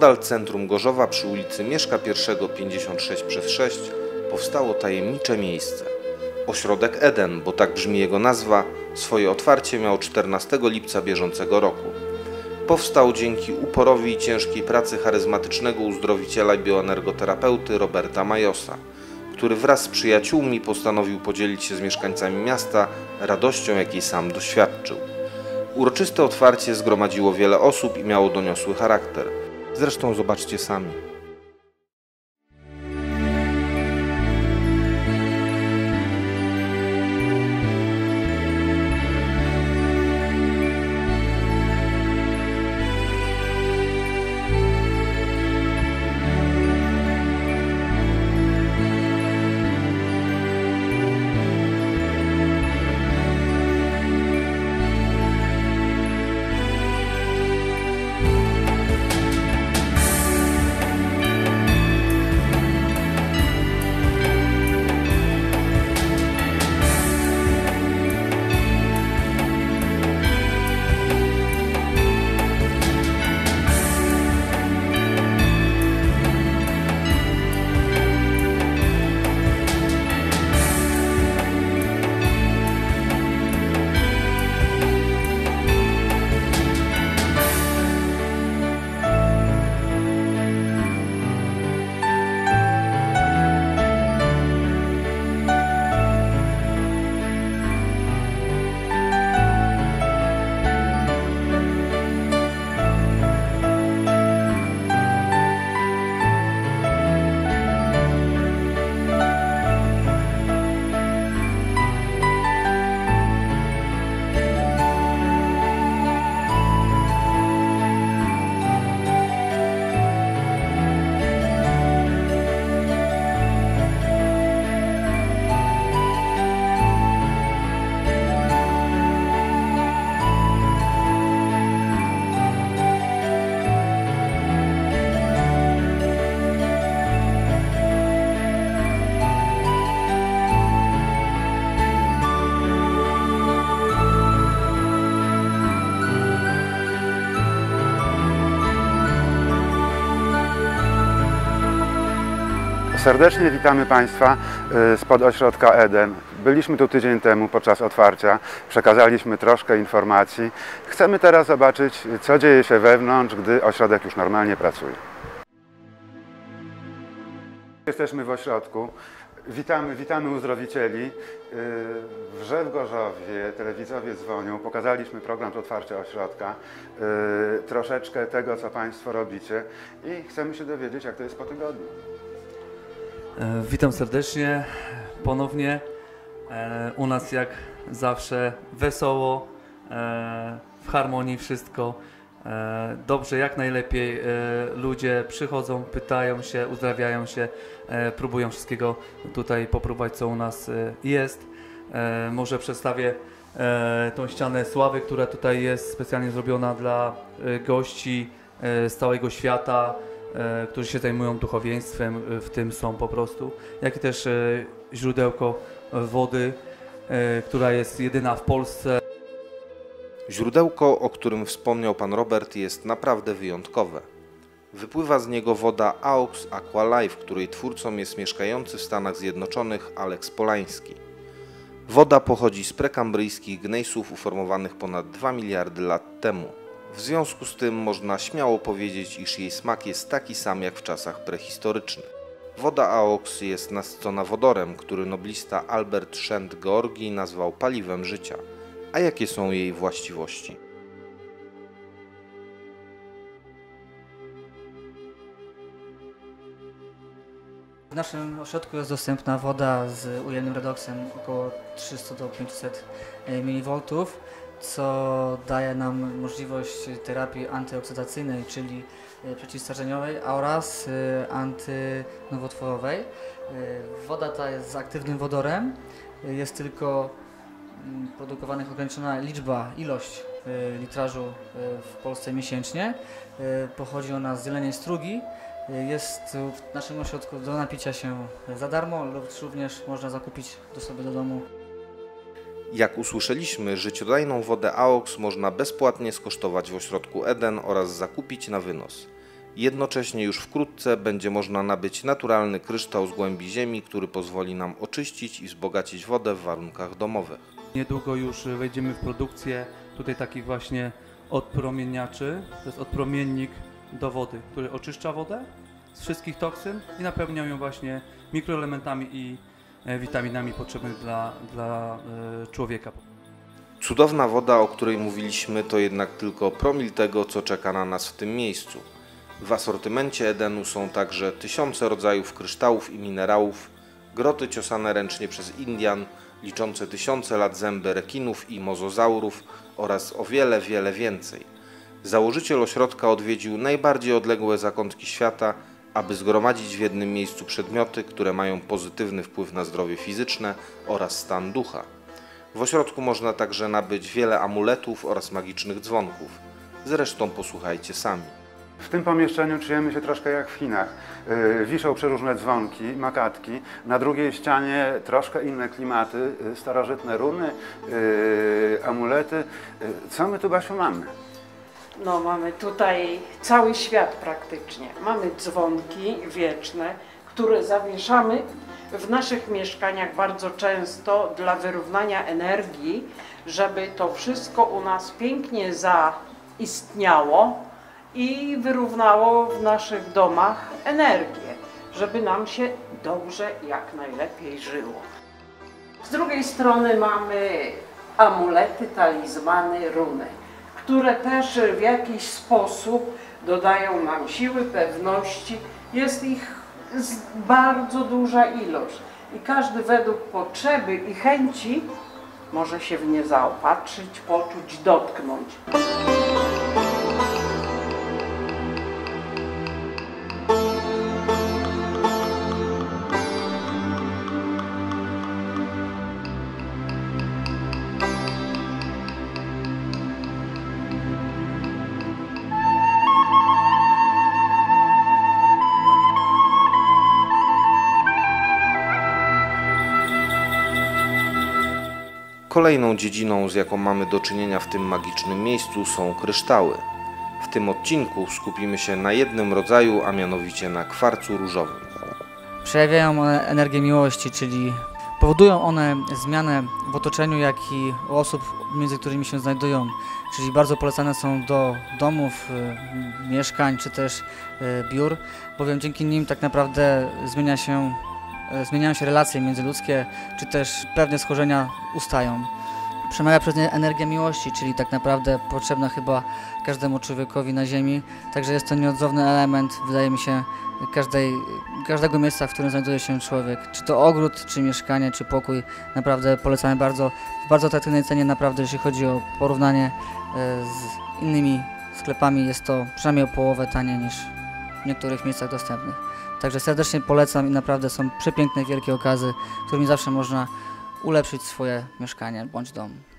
Nieopodal centrum Gorzowa przy ulicy Mieszka I 56 przez 6 powstało tajemnicze miejsce. Ośrodek Eden, bo tak brzmi jego nazwa, swoje otwarcie miał 14 lipca bieżącego roku. Powstał dzięki uporowi i ciężkiej pracy charyzmatycznego uzdrowiciela i bioenergoterapeuty Roberta Majosa, który wraz z przyjaciółmi postanowił podzielić się z mieszkańcami miasta radością, jakiej sam doświadczył. Uroczyste otwarcie zgromadziło wiele osób i miało doniosły charakter. Zresztą zobaczcie sami. Serdecznie witamy Państwa y, spod ośrodka Eden. Byliśmy tu tydzień temu podczas otwarcia, przekazaliśmy troszkę informacji. Chcemy teraz zobaczyć, co dzieje się wewnątrz, gdy ośrodek już normalnie pracuje. Jesteśmy w ośrodku. Witamy, witamy uzdrowicieli. Y, W Rzew Gorzowie telewizowie dzwonią. Pokazaliśmy program otwarcia ośrodka. Y, Troszeczkę tego, co Państwo robicie i chcemy się dowiedzieć, jak to jest po tygodniu. E, Witam serdecznie ponownie. E, U nas jak zawsze wesoło, e, w harmonii wszystko. Dobrze, jak najlepiej. Ludzie przychodzą, pytają się, uzdrawiają się, próbują wszystkiego tutaj popróbować, co u nas jest. Może przedstawię tą ścianę sławy, która tutaj jest specjalnie zrobiona dla gości z całego świata którzy się zajmują duchowieństwem, e, w tym są po prostu, jak i też e, źródełko wody, e, która jest jedyna w Polsce. Źródełko, o którym wspomniał pan Robert, jest naprawdę wyjątkowe. Wypływa z niego woda AUX Aqua Life, której twórcą jest mieszkający w Stanach Zjednoczonych Aleks Polański. Woda pochodzi z prekambryjskich gnejsów uformowanych ponad 2 miliardy lat temu. W związku z tym można śmiało powiedzieć, iż jej smak jest taki sam jak w czasach prehistorycznych. Woda AOX jest nasycona wodorem, który noblista Albert Szent Georgi nazwał paliwem życia. A jakie są jej właściwości? W naszym ośrodku jest dostępna woda z ujemnym redoksem około 300 do 500 mV, co daje nam możliwość terapii antyoksydacyjnej, czyli e, przeciwstarzeniowej oraz e, antynowotworowej. E, Woda ta jest z aktywnym wodorem, jest tylko mm, produkowanych ograniczona liczba, ilość litrażu w Polsce miesięcznie. Pochodzi ona z Zelenej Strugi. Jest w naszym ośrodku do napicia się za darmo lub również można zakupić do sobie do domu. Jak usłyszeliśmy, życiodajną wodę AOX można bezpłatnie skosztować w ośrodku Eden oraz zakupić na wynos. Jednocześnie już wkrótce będzie można nabyć naturalny kryształ z głębi ziemi, który pozwoli nam oczyścić i wzbogacić wodę w warunkach domowych. Niedługo już wejdziemy w produkcję tutaj takich właśnie odpromieniaczy. To jest odpromiennik do wody, który oczyszcza wodę z wszystkich toksyn i napełnia ją właśnie mikroelementami i witaminami potrzebnych dla, dla e, człowieka. Cudowna woda, o której mówiliśmy, to jednak tylko promil tego, co czeka na nas w tym miejscu. W asortymencie Edenu są także tysiące rodzajów kryształów i minerałów, groty ciosane ręcznie przez Indian, liczące tysiące lat zęby rekinów i mozozaurów oraz o wiele, wiele więcej. Założyciel ośrodka odwiedził najbardziej odległe zakątki świata, aby zgromadzić w jednym miejscu przedmioty, które mają pozytywny wpływ na zdrowie fizyczne oraz stan ducha. W ośrodku można także nabyć wiele amuletów oraz magicznych dzwonków. Zresztą posłuchajcie sami. W tym pomieszczeniu czujemy się troszkę jak w Chinach. Yy, Wiszą przeróżne dzwonki, makatki. Na drugiej ścianie troszkę inne klimaty, yy, starożytne runy, yy, amulety. Co my tu, Basiu, mamy? No mamy tutaj cały świat praktycznie. Mamy dzwonki wieczne, które zawieszamy w naszych mieszkaniach bardzo często dla wyrównania energii, żeby to wszystko u nas pięknie zaistniało i wyrównało w naszych domach energię, żeby nam się dobrze jak najlepiej żyło. Z drugiej strony mamy amulety, talizmany, runy, które też w jakiś sposób dodają nam siły, pewności. Jest ich bardzo duża ilość i każdy według potrzeby i chęci może się w nie zaopatrzyć, poczuć, dotknąć. Kolejną dziedziną, z jaką mamy do czynienia w tym magicznym miejscu, są kryształy. W tym odcinku skupimy się na jednym rodzaju, a mianowicie na kwarcu różowym. Przejawiają one energię miłości, czyli powodują one zmianę w otoczeniu, jak i u osób, między którymi się znajdują. Czyli bardzo polecane są do domów, y, mieszkań czy też y, biur, bowiem dzięki nim tak naprawdę zmienia się, zmieniają się relacje międzyludzkie, czy też pewne schorzenia ustają. Przemawia przez nie energia miłości, czyli tak naprawdę potrzebna chyba każdemu człowiekowi na ziemi. Także jest to nieodzowny element, wydaje mi się, każdej, każdego miejsca, w którym znajduje się człowiek. Czy to ogród, czy mieszkanie, czy pokój. Naprawdę polecamy bardzo, w bardzo atrakcyjnej cenie, naprawdę jeśli chodzi o porównanie e, z innymi sklepami, jest to przynajmniej o połowę taniej niż w niektórych miejscach dostępnych. Także serdecznie polecam i naprawdę są przepiękne, wielkie okazy, którymi zawsze można ulepszyć swoje mieszkanie bądź dom.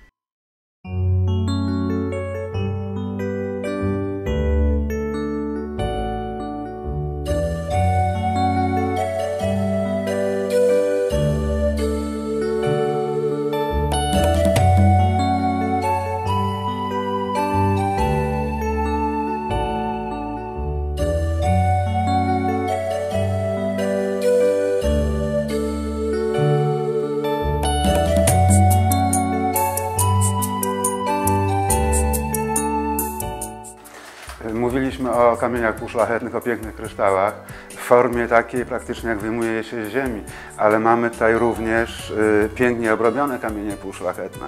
Kamieniach półszlachetnych, o pięknych kryształach w formie takiej praktycznie jak wyjmuje je się z ziemi, ale mamy tutaj również y, pięknie obrobione kamienie półszlachetne.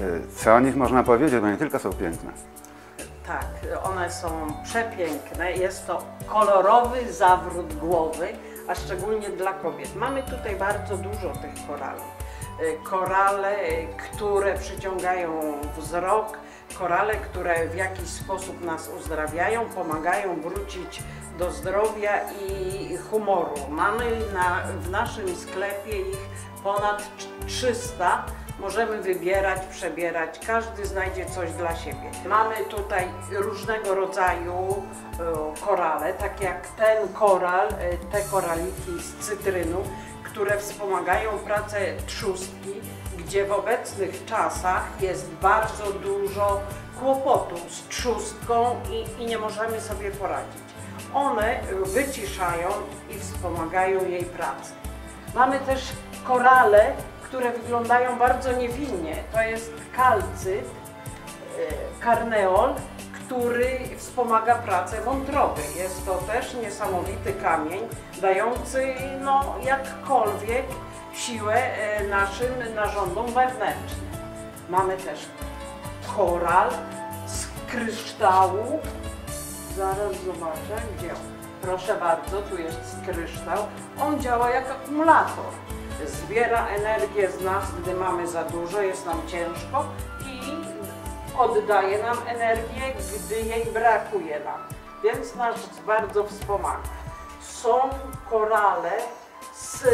Y, co o nich można powiedzieć, bo nie tylko są piękne. Tak, one są przepiękne. Jest to kolorowy zawrót głowy, a szczególnie dla kobiet. Mamy tutaj bardzo dużo tych korali. Y, Korale, y, które przyciągają wzrok, korale, które w jakiś sposób nas uzdrawiają, pomagają wrócić do zdrowia i humoru. Mamy na, w naszym sklepie ich ponad 300. Możemy wybierać, przebierać, każdy znajdzie coś dla siebie. Mamy tutaj różnego rodzaju e, korale, tak jak ten koral, e, te koraliki z cytrynu, które wspomagają pracę trzustki, gdzie w obecnych czasach jest bardzo dużo kłopotów z trzustką i, i nie możemy sobie poradzić. One wyciszają i wspomagają jej pracę. Mamy też korale, które wyglądają bardzo niewinnie. To jest kalcyt, e, karneol, który wspomaga pracę wątroby. Jest to też niesamowity kamień, dający no, jakkolwiek siłę e, naszym narządom wewnętrznym. Mamy też koral z kryształu. Zaraz zobaczę, gdzie on. Proszę bardzo, tu jest kryształ. On działa jak akumulator. Zbiera energię z nas, gdy mamy za dużo, jest nam ciężko oddaje nam energię, gdy jej brakuje nam. Więc nas bardzo wspomaga. Są korale z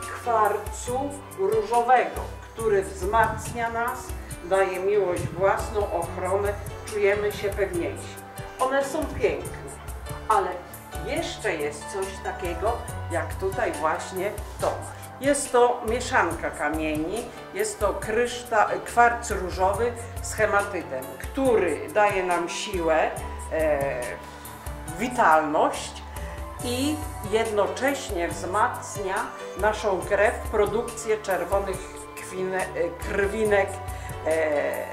kwarcu różowego, który wzmacnia nas, daje miłość własną, ochronę, czujemy się pewniejsi. One są piękne, ale jeszcze jest coś takiego, jak tutaj właśnie to. Jest to mieszanka kamieni, jest to kryszta, kwarc różowy z hematytem, który daje nam siłę, e, witalność i jednocześnie wzmacnia naszą krew, produkcję czerwonych e, krwinek e,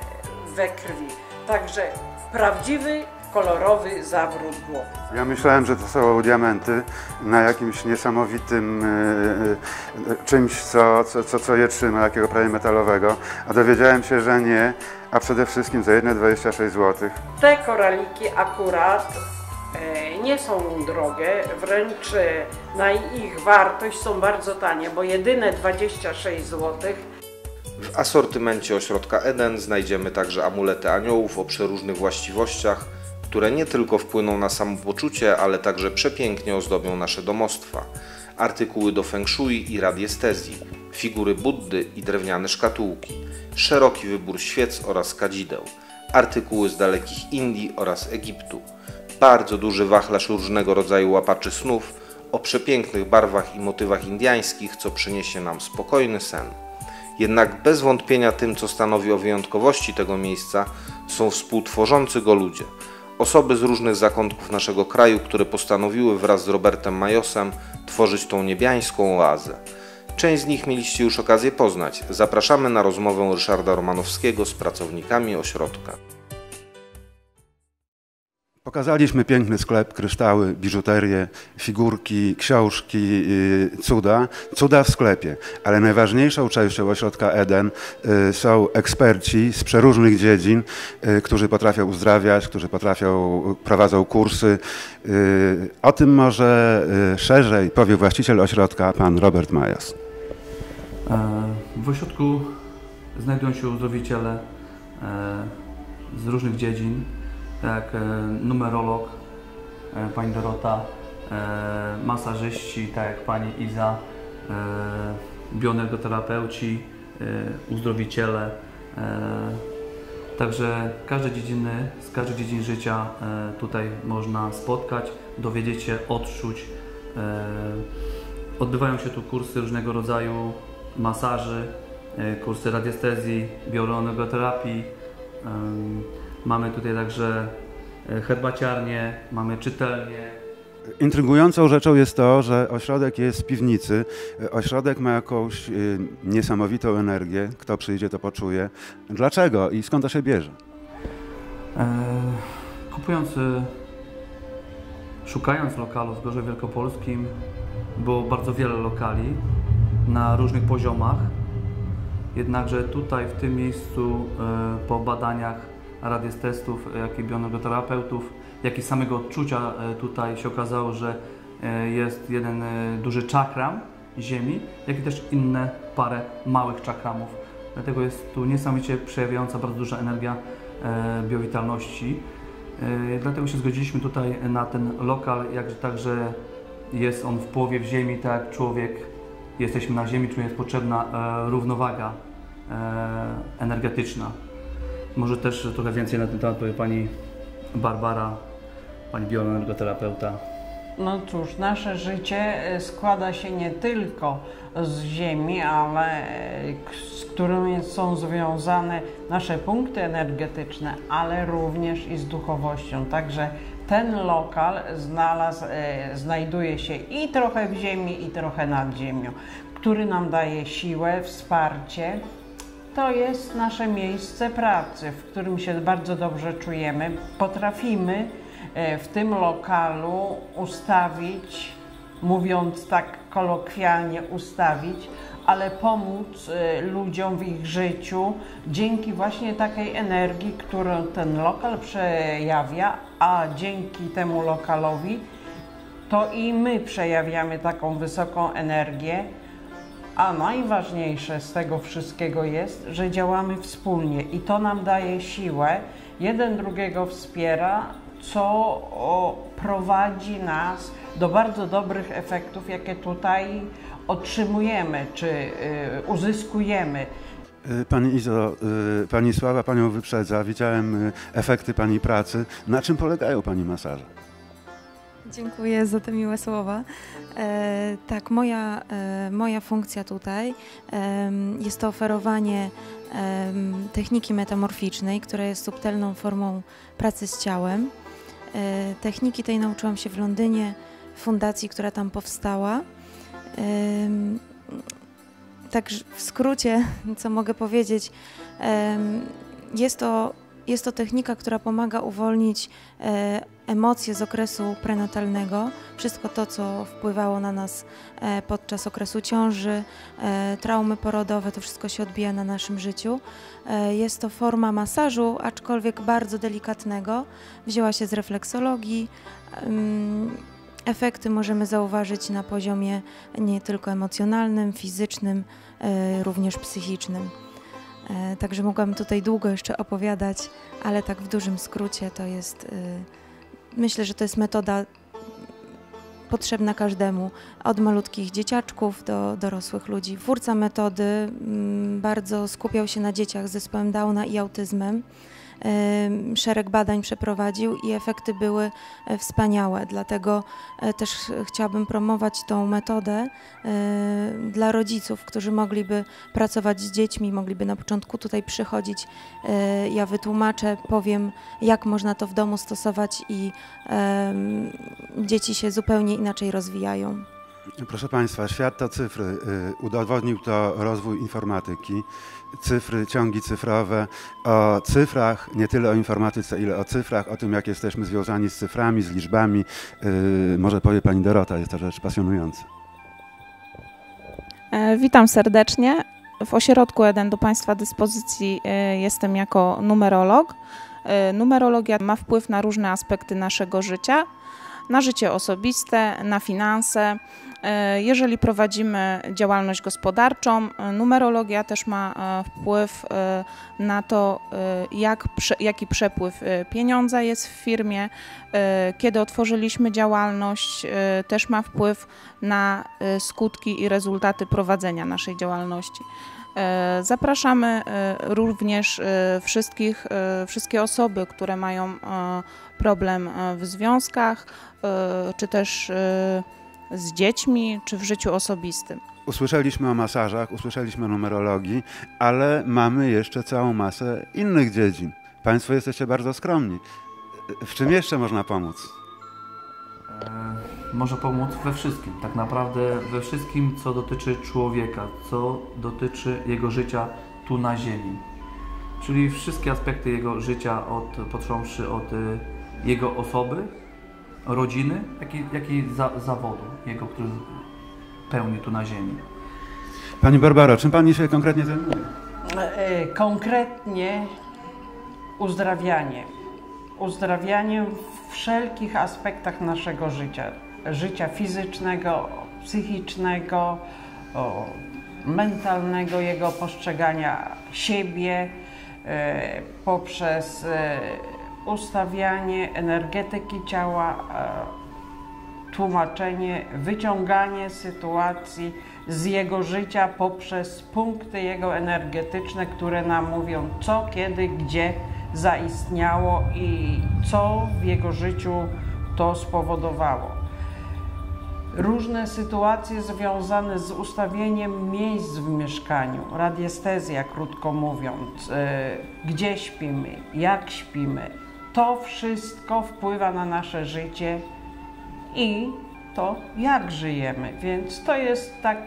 we krwi. Także prawdziwy kolorowy zawrót głowy. Ja myślałem, że to są diamenty na jakimś niesamowitym e, czymś, co, co, co, co je trzyma, takiego prawie metalowego, a dowiedziałem się, że nie, a przede wszystkim za jedne 26 zł. Te koraliki akurat e, nie są drogie, wręcz na ich wartość są bardzo tanie, bo jedyne 26 zł W asortymencie ośrodka Eden znajdziemy także amulety aniołów o przeróżnych właściwościach, które nie tylko wpłyną na samopoczucie, ale także przepięknie ozdobią nasze domostwa. Artykuły do feng shui i radiestezji, figury Buddy i drewniane szkatułki, szeroki wybór świec oraz kadzideł, artykuły z dalekich Indii oraz Egiptu, bardzo duży wachlarz różnego rodzaju łapaczy snów o przepięknych barwach i motywach indyjskich, co przyniesie nam spokojny sen. Jednak bez wątpienia tym, co stanowi o wyjątkowości tego miejsca, są współtworzący go ludzie. Osoby z różnych zakątków naszego kraju, które postanowiły wraz z Robertem Majosem tworzyć tą niebiańską oazę. Część z nich mieliście już okazję poznać. Zapraszamy na rozmowę Ryszarda Romanowskiego z pracownikami ośrodka. Pokazaliśmy piękny sklep, kryształy, biżuterię, figurki, książki, y, cuda. Cuda w sklepie. Ale najważniejszą częścią ośrodka Eden y, są eksperci z przeróżnych dziedzin, y, którzy potrafią uzdrawiać, którzy potrafią, prowadzą kursy. O tym może szerzej powie właściciel ośrodka, pan Robert Majas. E, W ośrodku znajdują się uzdrowiciele e, z różnych dziedzin, jak e, numerolog, e, pani Dorota, e, masażyści, tak jak pani Iza, bioenergoterapeuci, uzdrowiciele. Także każde dziedziny, z każdej dziedzin życia tutaj można spotkać, dowiedzieć się, odczuć. Odbywają się tu kursy różnego rodzaju masaży, kursy radiestezji, bioenergoterapii. Mamy tutaj także e, herbaciarnię, mamy czytelnię. Intrygującą rzeczą jest to, że ośrodek jest w piwnicy. Ośrodek ma jakąś y, niesamowitą energię. Kto przyjdzie, to poczuje. Dlaczego i skąd to się bierze? E, Kupując, e, szukając lokalu w Gorze Wielkopolskim, było bardzo wiele lokali na różnych poziomach. Jednakże tutaj, w tym miejscu, e, po badaniach radiestestów, jak i bioenergoterapeutów, jak i samego odczucia e, tutaj się okazało, że e, jest jeden e, duży czakram Ziemi, jak i też inne parę małych czakramów. Dlatego jest tu niesamowicie przejawiająca bardzo duża energia e, biowitalności. E, Dlatego się zgodziliśmy tutaj na ten lokal, jak także jest on w połowie w ziemi, tak jak człowiek, jesteśmy na ziemi, czemu jest potrzebna e, równowaga e, energetyczna. Może też trochę więcej na ten temat powie Pani Barbara, Pani bioenergoterapeuta. No cóż, nasze życie e, składa się nie tylko z Ziemi, ale e, z którymi są związane nasze punkty energetyczne, ale również i z duchowością. Także ten lokal znalazł, e, znajduje się i trochę w ziemi, i trochę nad ziemią, który nam daje siłę, wsparcie. To jest nasze miejsce pracy, w którym się bardzo dobrze czujemy. Potrafimy e, w tym lokalu ustawić, mówiąc tak kolokwialnie, ustawić, ale pomóc e, ludziom w ich życiu dzięki właśnie takiej energii, którą ten lokal przejawia, a dzięki temu lokalowi to i my przejawiamy taką wysoką energię. A najważniejsze z tego wszystkiego jest, że działamy wspólnie i to nam daje siłę, jeden drugiego wspiera, co prowadzi nas do bardzo dobrych efektów, jakie tutaj otrzymujemy czy y, uzyskujemy. Y, Pani Izo, y, Pani Sława Panią wyprzedza. Widziałem efekty Pani pracy. Na czym polegają Pani masaże? Dziękuję za te miłe słowa. E, tak, moja, e, moja funkcja tutaj em, jest to oferowanie techniki metamorficznej, która jest subtelną formą pracy z ciałem. E, techniki tej nauczyłam się w Londynie, w fundacji, która tam powstała. Tak w skrócie, co mogę powiedzieć, jest to, jest to technika, która pomaga uwolnić e, emocje z okresu prenatalnego, wszystko to, co wpływało na nas e, podczas okresu ciąży, e, traumy porodowe, to wszystko się odbija na naszym życiu. Jest to forma masażu, aczkolwiek bardzo delikatnego. Wzięła się z refleksologii. Efekty możemy zauważyć na poziomie nie tylko emocjonalnym, fizycznym, również psychicznym. E, Także mogłam tutaj długo jeszcze opowiadać, ale tak w dużym skrócie to jest, e, myślę, że to jest metoda potrzebna każdemu, od malutkich dzieciaczków do dorosłych ludzi. Twórca metody mm, bardzo skupiał się na dzieciach z zespołem Downa i autyzmem. Szereg badań przeprowadził i efekty były e, wspaniałe, dlatego e, też chciałabym promować tą metodę e, dla rodziców, którzy mogliby pracować z dziećmi, mogliby na początku tutaj przychodzić. Ja wytłumaczę, powiem, jak można to w domu stosować i dzieci się zupełnie inaczej rozwijają. Proszę Państwa, świat to cyfry. Y, Udowodnił to rozwój informatyki. Cyfry, ciągi cyfrowe. O cyfrach, nie tyle o informatyce, ile o cyfrach, o tym, jak jesteśmy związani z cyframi, z liczbami. y, Może powie Pani Dorota, jest to rzecz pasjonująca. E, Witam serdecznie. W ośrodku Eden do Państwa dyspozycji e, jestem jako numerolog. E, Numerologia ma wpływ na różne aspekty naszego życia, na życie osobiste, na finanse. E, Jeżeli prowadzimy działalność gospodarczą, e, numerologia też ma e, wpływ e, na to, e, jak, jaki przepływ e, pieniądza jest w firmie. E, Kiedy otworzyliśmy działalność, e, też ma wpływ na e, skutki i rezultaty prowadzenia naszej działalności. E, Zapraszamy e, również e, wszystkich, e, wszystkie osoby, które mają e, problem e, w związkach, e, czy też e, z dziećmi, czy w życiu osobistym. Usłyszeliśmy o masażach, usłyszeliśmy o numerologii, ale mamy jeszcze całą masę innych dziedzin. Państwo jesteście bardzo skromni. W czym jeszcze można pomóc? Może pomóc we wszystkim, tak naprawdę we wszystkim, co dotyczy człowieka, co dotyczy jego życia tu na Ziemi. Czyli wszystkie aspekty jego życia, od, począwszy od jego osoby, rodziny, jak i, jak i za, zawodu jego, który pełni tu na Ziemi. Pani Barbaro, czym Pani się konkretnie zajmuje? E, Konkretnie uzdrawianie. Uzdrawianie w wszelkich aspektach naszego życia. Życia fizycznego, psychicznego, o, mentalnego, jego postrzegania siebie e, poprzez e, ustawianie energetyki ciała, e, tłumaczenie, wyciąganie sytuacji z jego życia poprzez punkty jego energetyczne, które nam mówią, co, kiedy, gdzie zaistniało i co w jego życiu to spowodowało. Różne sytuacje związane z ustawieniem miejsc w mieszkaniu, radiestezja, krótko mówiąc, e, gdzie śpimy, jak śpimy, To wszystko wpływa na nasze życie i to, jak żyjemy. Więc to jest tak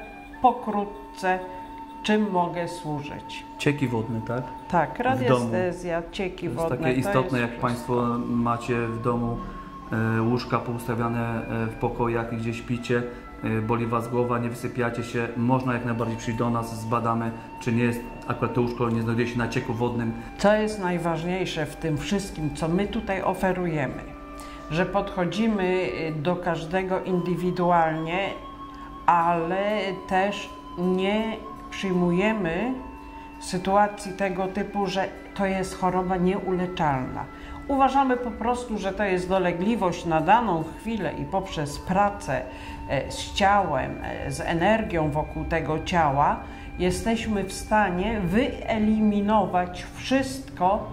pokrótce, czym mogę służyć. Cieki wodne, tak? Tak, radiestezja, cieki To jest wodne. takie to istotne, jest jak Państwo macie w domu e, łóżka poustawiane e, w pokojach, gdzie śpicie, boli Was głowa, nie wysypiacie się, można jak najbardziej przyjść do nas, zbadamy, czy nie jest akurat to łóżko nie znajduje się na cieku wodnym. Co jest najważniejsze w tym wszystkim, co my tutaj oferujemy? Że podchodzimy y, do każdego indywidualnie, ale też nie przyjmujemy sytuacji tego typu, że to jest choroba nieuleczalna. Uważamy po prostu, że to jest dolegliwość na daną chwilę i poprzez pracę e, z ciałem, e, z energią wokół tego ciała, jesteśmy w stanie wyeliminować wszystko,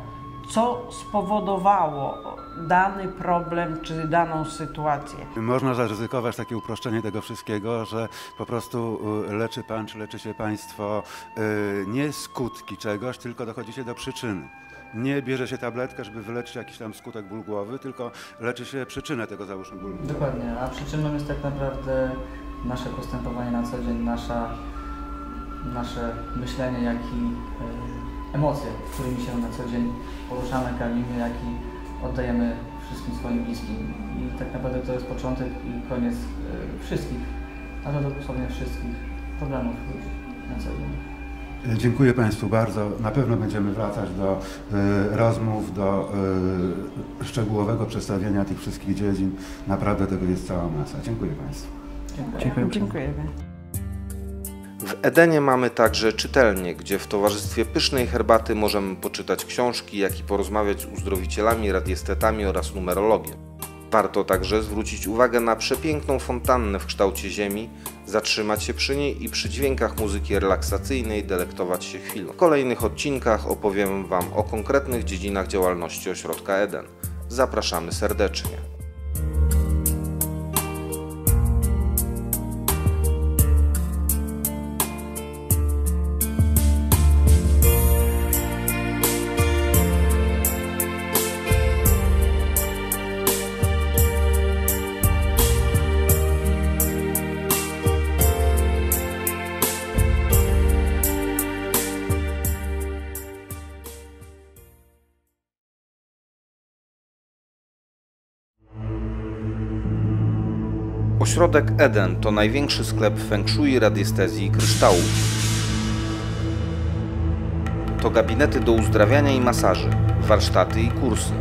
co spowodowało dany problem czy daną sytuację. Można zaryzykować takie uproszczenie tego wszystkiego, że po prostu y, leczy Pan czy leczy się Państwo y, nie skutki czegoś, tylko dochodzicie do przyczyny. Nie bierze się tabletkę, żeby wyleczyć jakiś tam skutek ból głowy, tylko leczy się przyczynę tego załóżmy głowy. Dokładnie, a przyczyną jest tak naprawdę nasze postępowanie na co dzień, nasza, nasze myślenie, jak i e, emocje, którymi się na co dzień poruszamy, karmimy, jak i oddajemy wszystkim swoim bliskim. I tak naprawdę to jest początek i koniec e, wszystkich, ale dosłownie wszystkich problemów na co dzień. Dziękuję Państwu bardzo. Na pewno będziemy wracać do y, rozmów, do y, szczegółowego przedstawienia tych wszystkich dziedzin. Naprawdę tego jest cała masa. Dziękuję Państwu. Dziękuję. Dziękujemy. W Edenie mamy także czytelnię, gdzie w towarzystwie pysznej herbaty możemy poczytać książki, jak i porozmawiać z uzdrowicielami, radiestetami oraz numerologiem. Warto także zwrócić uwagę na przepiękną fontannę w kształcie ziemi, zatrzymać się przy niej i przy dźwiękach muzyki relaksacyjnej delektować się chwilą. W kolejnych odcinkach opowiem Wam o konkretnych dziedzinach działalności ośrodka Eden. Zapraszamy serdecznie. Ośrodek Eden to największy sklep feng shui, radiestezji i kryształów. To gabinety do uzdrawiania i masaży, warsztaty i kursy.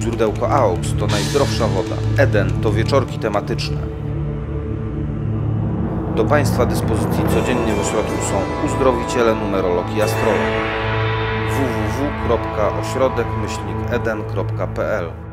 Źródełko AOX to najzdrowsza woda. Eden to wieczorki tematyczne. Do Państwa dyspozycji codziennie w ośrodku są uzdrowiciele numerologii i astrolog www.ośrodek-eden.pl